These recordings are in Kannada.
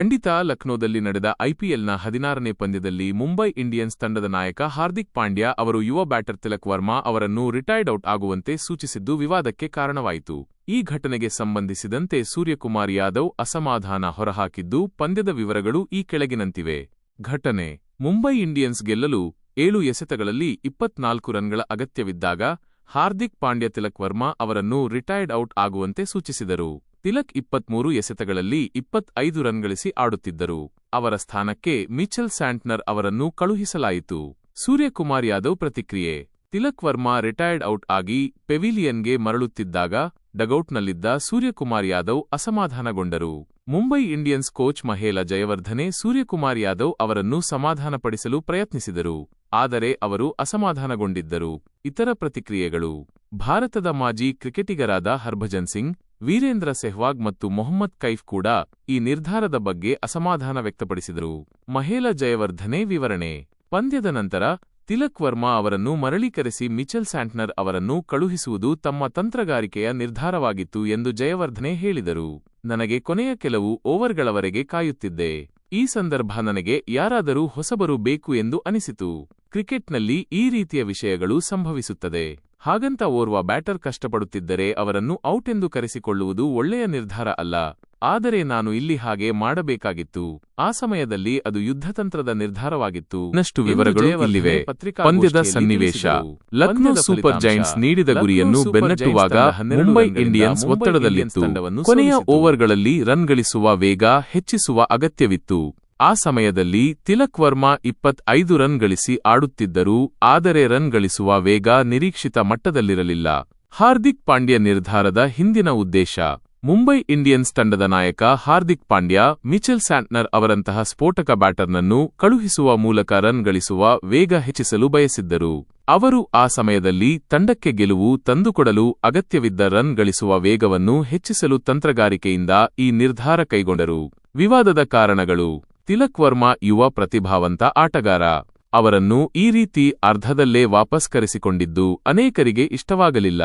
ಖಂಡಿತ ಲಕ್ನೋದಲ್ಲಿ ನಡೆದ ಐಪಿಎಲ್ನ ಹದಿನಾರನೇ ಪಂದ್ಯದಲ್ಲಿ ಮುಂಬೈ ಇಂಡಿಯನ್ಸ್ ತಂಡದ ನಾಯಕ ಹಾರ್ದಿಕ್ ಪಾಂಡ್ಯ ಅವರು ಯುವ ಬ್ಯಾಟರ್ ತಿಲಕ್ ವರ್ಮಾ ಅವರನ್ನು ರಿಟೈರ್ಡ್ ಔಟ್ ಆಗುವಂತೆ ಸೂಚಿಸಿದ್ದು ವಿವಾದಕ್ಕೆ ಕಾರಣವಾಯಿತು. ಈ ಘಟನೆಗೆ ಸಂಬಂಧಿಸಿದಂತೆ ಸೂರ್ಯಕುಮಾರ್ ಯಾದವ್ ಅಸಮಾಧಾನ ಹೊರಹಾಕಿದ್ದು ಪಂದ್ಯದ ವಿವರಗಳು ಈ ಕೆಳಗಿನಂತಿವೆ. ಘಟನೆ, ಮುಂಬೈ ಇಂಡಿಯನ್ಸ್ ಗೆಲ್ಲಲು ಏಳು ಎಸೆತಗಳಲ್ಲಿ ಇಪ್ಪತ್ನಾಲ್ಕು ರನ್ಗಳ ಅಗತ್ಯವಿದ್ದಾಗ ಹಾರ್ದಿಕ್ ಪಾಂಡ್ಯ ತಿಲಕ್ ವರ್ಮಾ ಅವರನ್ನು ರಿಟೈರ್ಡ್ ಔಟ್ ಆಗುವಂತೆ ಸೂಚಿಸಿದರು. ತಿಲಕ್ ಇಪ್ಪತ್ಮೂರು ಎಸೆತಗಳಲ್ಲಿ ಇಪ್ಪತ್ತೈದು ರನ್ ಗಳಿಸಿ ಆಡುತ್ತಿದ್ದರು. ಅವರ ಸ್ಥಾನಕ್ಕೆ ಮಿಚೆಲ್ ಸ್ಯಾಂಟ್ನರ್ ಅವರನ್ನು ಕಳುಹಿಸಲಾಯಿತು. ಸೂರ್ಯಕುಮಾರ್ ಯಾದವ್ ಪ್ರತಿಕ್ರಿಯೆ. ತಿಲಕ್ ವರ್ಮಾ ರಿಟೈರ್ಡ್ ಔಟ್ ಆಗಿ ಪೆವಿಲಿಯನ್ಗೆ ಮರಳುತ್ತಿದ್ದಾಗ ಡಗೌಟ್ನಲ್ಲಿದ್ದ ಸೂರ್ಯಕುಮಾರ್ ಯಾದವ್ ಅಸಮಾಧಾನಗೊಂಡರು. ಮುಂಬೈ ಇಂಡಿಯನ್ಸ್ ಕೋಚ್ ಮಹೇಲ ಜಯವರ್ಧನೆ ಸೂರ್ಯಕುಮಾರ್ ಯಾದವ್ ಅವರನ್ನು ಸಮಾಧಾನಪಡಿಸಲು ಪ್ರಯತ್ನಿಸಿದರು. ಆದರೆ ಅವರು ಅಸಮಾಧಾನಗೊಂಡಿದ್ದರು. ಇತರ ಪ್ರತಿಕ್ರಿಯೆಗಳು. ಭಾರತದ ಮಾಜಿ ಕ್ರಿಕೆಟಿಗರಾದ ಹರ್ಭಜನ್ ಸಿಂಗ್ ವೀರೇಂದ್ರ ಸೆಹ್ವಾಗ್ ಮತ್ತು ಮೊಹಮ್ಮದ್ ಕೈಫ್ ಕೂಡ ಈ ನಿರ್ಧಾರದ ಬಗ್ಗೆ ಅಸಮಾಧಾನ ವ್ಯಕ್ತಪಡಿಸಿದರು. ಮಹೇಲ ಜಯವರ್ಧನೆ ವಿವರಣೆ. ಪಂದ್ಯದ ನಂತರ ತಿಲಕ್ ವರ್ಮಾ ಅವರನ್ನು ಮರಳೀಕರಿಸಿ ಮಿಚೆಲ್ ಸ್ಯಾಂಟ್ನರ್ ಅವರನ್ನು ಕಳುಹಿಸುವುದು ತಮ್ಮ ತಂತ್ರಗಾರಿಕೆಯ ನಿರ್ಧಾರವಾಗಿತ್ತು ಎಂದು ಜಯವರ್ಧನೆ ಹೇಳಿದರು. ನನಗೆ ಕೊನೆಯ ಕೆಲವು ಓವರ್ಗಳವರೆಗೆ ಕಾಯುತ್ತಿದ್ದೆ. ಈ ಸಂದರ್ಭ ನನಗೆ ಯಾರಾದರೂ ಹೊಸಬರು ಬೇಕು ಎಂದು ಅನಿಸಿತು. ಕ್ರಿಕೆಟ್ನಲ್ಲಿ ಈ ರೀತಿಯ ವಿಷಯಗಳು ಸಂಭವಿಸುತ್ತದೆ. ಹಾಗಂತ ಓರ್ವ ಬ್ಯಾಟರ್ ಕಷ್ಟಪಡುತ್ತಿದ್ದರೆ ಅವರನ್ನು ಔಟ್ ಎಂದು ಕರೆಸಿಕೊಳ್ಳುವುದು ಒಳ್ಳೆಯ ನಿರ್ಧಾರ ಅಲ್ಲ. ಆದರೆ ನಾನು ಇಲ್ಲಿ ಹಾಗೆ ಮಾಡಬೇಕಾಗಿತ್ತು. ಆ ಸಮಯದಲ್ಲಿ ಅದು ಯುದ್ಧತಂತ್ರದ ನಿರ್ಧಾರವಾಗಿತ್ತು. ನಷ್ಟು ವಿವರಗಳು ಇಲ್ಲಿವೆ. ಪಂದ್ಯದ ಸನ್ನಿವೇಶ. ಲಕ್ನೋ ಸೂಪರ್ ಜೈಂಟ್ಸ್ ನೀಡಿದ ಗುರಿಯನ್ನು ಬೆನ್ನಟ್ಟುವಾಗ ಮುಂಬೈ ಇಂಡಿಯನ್ಸ್ ಒತ್ತಡದಲ್ಲಿತ್ತು. ಕೊನೆಯ ಓವರ್ಗಳಲ್ಲಿ ರನ್ ಗಳಿಸುವ ವೇಗ ಹೆಚ್ಚಿಸುವ ಅಗತ್ಯವಿತ್ತು. ಆ ಸಮಯದಲ್ಲಿ ತಿಲಕ್ ವರ್ಮಾ ಇಪ್ಪತ್ತೈದು ರನ್ ಗಳಿಸಿ ಆಡುತ್ತಿದ್ದರು, ಆದರೆ ರನ್ ಗಳಿಸುವ ವೇಗ ನಿರೀಕ್ಷಿತ ಮಟ್ಟದಲ್ಲಿರಲಿಲ್ಲ. ಹಾರ್ದಿಕ್ ಪಾಂಡ್ಯ ನಿರ್ಧಾರದ ಹಿಂದಿನ ಉದ್ದೇಶ. ಮುಂಬೈ ಇಂಡಿಯನ್ಸ್ ತಂಡದ ನಾಯಕ ಹಾರ್ದಿಕ್ ಪಾಂಡ್ಯ, ಮಿಚೆಲ್ ಸ್ಯಾಂಟ್ನರ್ ಅವರಂತಹ ಸ್ಫೋಟಕ ಬ್ಯಾಟರ್ನನ್ನು ಕಳುಹಿಸುವ ಮೂಲಕ ರನ್ ಗಳಿಸುವ ವೇಗ ಹೆಚ್ಚಿಸಲು ಬಯಸಿದ್ದರು. ಅವರು ಆ ಸಮಯದಲ್ಲಿ ತಂಡಕ್ಕೆ ಗೆಲುವು ತಂದುಕೊಡಲು ಅಗತ್ಯವಿದ್ದ ರನ್ ಗಳಿಸುವ ವೇಗವನ್ನು ಹೆಚ್ಚಿಸಲು ತಂತ್ರಗಾರಿಕೆಯಿಂದ ಈ ನಿರ್ಧಾರ ಕೈಗೊಂಡರು. ವಿವಾದದ ಕಾರಣಗಳು. ತಿಲಕ್ ವರ್ಮಾ ಯುವ ಪ್ರತಿಭಾವಂತ ಆಟಗಾರ. ಅವರನ್ನು ಈ ರೀತಿ ಅರ್ಧದಲ್ಲೇ ವಾಪಸ್ ಕರೆಸಿಕೊಂಡಿದ್ದು ಅನೇಕರಿಗೆ ಇಷ್ಟವಾಗಲಿಲ್ಲ.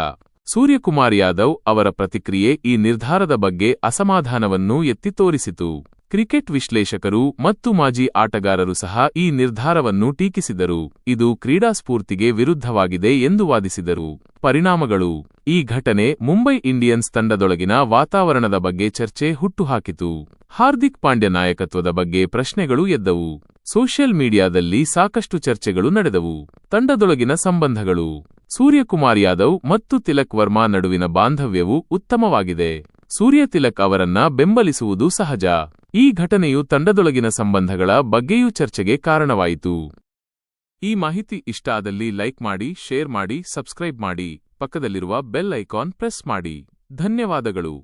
ಸೂರ್ಯಕುಮಾರ್ ಯಾದವ್ ಅವರ ಪ್ರತಿಕ್ರಿಯೆ ಈ ನಿರ್ಧಾರದ ಬಗ್ಗೆ ಅಸಮಾಧಾನವನ್ನು ಎತ್ತಿ ತೋರಿಸಿತು. ಕ್ರಿಕೆಟ್ ವಿಶ್ಲೇಷಕರು ಮತ್ತು ಮಾಜಿ ಆಟಗಾರರು ಸಹ ಈ ನಿರ್ಧಾರವನ್ನು ಟೀಕಿಸಿದರು. ಇದು ಕ್ರೀಡಾಸ್ಫೂರ್ತಿಗೆ ವಿರುದ್ಧವಾಗಿದೆ ಎಂದು ವಾದಿಸಿದರು. ಪರಿಣಾಮಗಳು. ಈ ಘಟನೆ ಮುಂಬೈ ಇಂಡಿಯನ್ಸ್ ತಂಡದೊಳಗಿನ ವಾತಾವರಣದ ಬಗ್ಗೆ ಚರ್ಚೆ ಹುಟ್ಟುಹಾಕಿತು. ಹಾರ್ದಿಕ್ ಪಾಂಡ್ಯ ನಾಯಕತ್ವದ ಬಗ್ಗೆ ಪ್ರಶ್ನೆಗಳು ಎದ್ದವು. ಸೋಷಿಯಲ್ ಮೀಡಿಯಾದಲ್ಲಿ ಸಾಕಷ್ಟು ಚರ್ಚೆಗಳು ನಡೆದವು. ತಂಡದೊಳಗಿನ ಸಂಬಂಧಗಳು. ಸೂರ್ಯಕುಮಾರ್ ಯಾದವ್ ಮತ್ತು ತಿಲಕ್ ವರ್ಮಾ ನಡುವಿನ ಬಾಂಧವ್ಯವು ಉತ್ತಮವಾಗಿದೆ. ಸೂರ್ಯ ತಿಲಕ್ ಅವರನ್ನ ಬೆಂಬಲಿಸುವುದು ಸಹಜ. ಈ ಘಟನೆಯು ತಂಡದೊಳಗಿನ ಸಂಬಂಧಗಳ ಬಗ್ಗೆಯೂ ಚರ್ಚೆಗೆ ಕಾರಣವಾಯಿತು. ಈ ಮಾಹಿತಿ ಇಷ್ಟ ಆದಲ್ಲಿ ಲೈಕ್ ಮಾಡಿ, ಶೇರ್ ಮಾಡಿ, ಸಬ್ಸ್ಕ್ರೈಬ್ ಮಾಡಿ. ಪಕ್ಕದಲ್ಲಿರುವ ಬೆಲ್ ಐಕಾನ್ ಪ್ರೆಸ್ ಮಾಡಿ. ಧನ್ಯವಾದಗಳು.